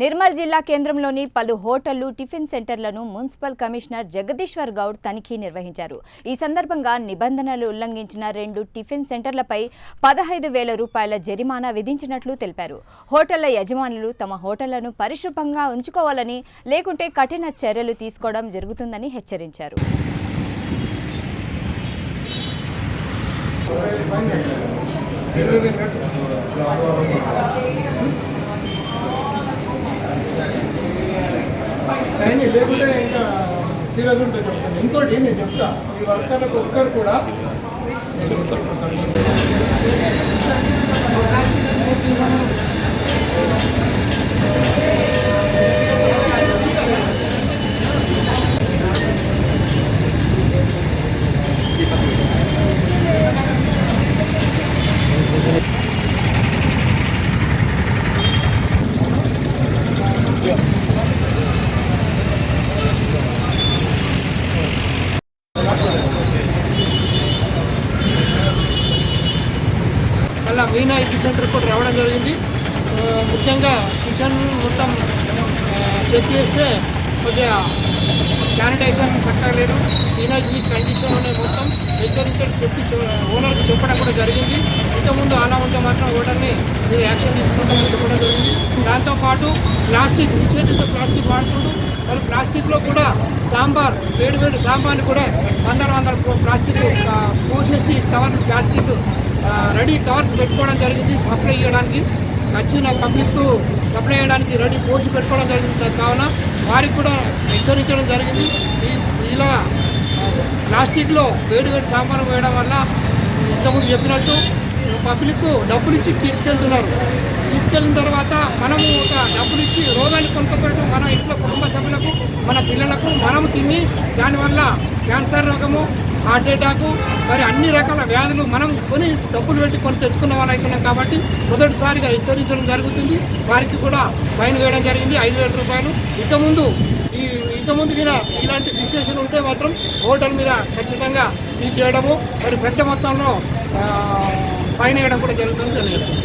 నిర్మల్ జిల్లా కేంద్రంలోని పలు హోటళ్ళు టిఫిన్ సెంటర్లను మున్సిపల్ కమిషనర్ జగదీశ్వర్ గౌడ్ తనిఖీ నిర్వహించారు. ఈ సందర్భంగా నిబంధనలు ఉల్లంఘించిన రెండు టిఫిన్ సెంటర్లపై పదహైదు వేల రూపాయల జరిమానా విధించినట్లు తెలిపారు. హోటళ్ళ యజమానులు తమ హోటళ్ళను పరిశుభ్రంగా ఉంచుకోవాలని లేకుంటే కఠిన చర్యలు తీసుకోవడం జరుగుతుందని హెచ్చరించారు. కానీ లేకుంటే ఇంకా సీరియస్ ఉంటుంది చెప్తాను ఇంకోటి నేను చెప్తా. ఈ వర్కర్లకు ఒక్కరు కూడా మళ్ళీ మీనా ఈ సెంటర్ కూడా రావడం జరిగింది. ముఖ్యంగా కిచెన్ మొత్తం చెక్ చేస్తే కొద్దిగా శానిటైజేషన్ చక్కగా లేదు. ఈరోజు మీ కండిషన్ ఉన్నాయి మొత్తం హెచ్చరించడం చెప్పి ఓనర్కి చెప్పడం కూడా జరిగింది. ఇంతకుముందు అలా ఉంటే మాత్రం ఓనర్ని మీరు యాక్షన్ తీసుకుంటామని చెప్పడం జరిగింది. దాంతోపాటు ప్లాస్టిక్ నిషేధిత ప్లాస్టిక్ వాడుతుండు మరి ప్లాస్టిక్లో కూడా సాంబార్ వేడి వేడి సాంబార్ని కూడా వందల వందల ప్లాస్టిక్ పోసేసి కవర్ ప్లాస్టిక్ రెడీ కార్స్ పెట్టుకోవడం జరిగింది సప్లై చేయడానికి. నచ్చిన పబ్లిక్ సప్లై చేయడానికి రెడీ పోస్ట్ పెట్టుకోవడం జరిగింది. కావున వారికి కూడా హెచ్చరించడం జరిగింది. ఈ- ఇలా ప్లాస్టిక్లో వేడి వేడి సాంబార్ వేయడం వల్ల ఇంతకుముందు చెప్పినట్టు పబ్లిక్ డబ్బులు ఇచ్చి తీసుకెళ్తున్నారు. తీసుకెళ్ళిన తర్వాత మనము ఒక డబ్బులు ఇచ్చి రోగాన్ని కొనుక్కోవడం మన ఇంట్లో కుటుంబ సభ్యులకు మన పిల్లలకు మనము తిని దానివల్ల క్యాన్సర్ రోగము హార్ట్ అటాక్ మరి అన్ని రకాల వ్యాధులు మనం కొని డబ్బులు పెట్టి కొని తెచ్చుకున్న వాళ్ళు అవుతున్నాం కాబట్టి మొదటిసారిగా హెచ్చరించడం జరుగుతుంది. వారికి కూడా ఫైన్ వేయడం జరిగింది ఐదు వేల రూపాయలు. ఇంతకుముందు ఈ ఇంతకుముందు మీద ఇలాంటి సిచ్యువేషన్ ఉంటే మాత్రం హోటల్ మీద ఖచ్చితంగా సీజ్ చేయడము. మరి పెద్ద మొత్తంలో ఫైన్ వేయడం కూడా జరుగుతుంది తెలియజేస్తుంది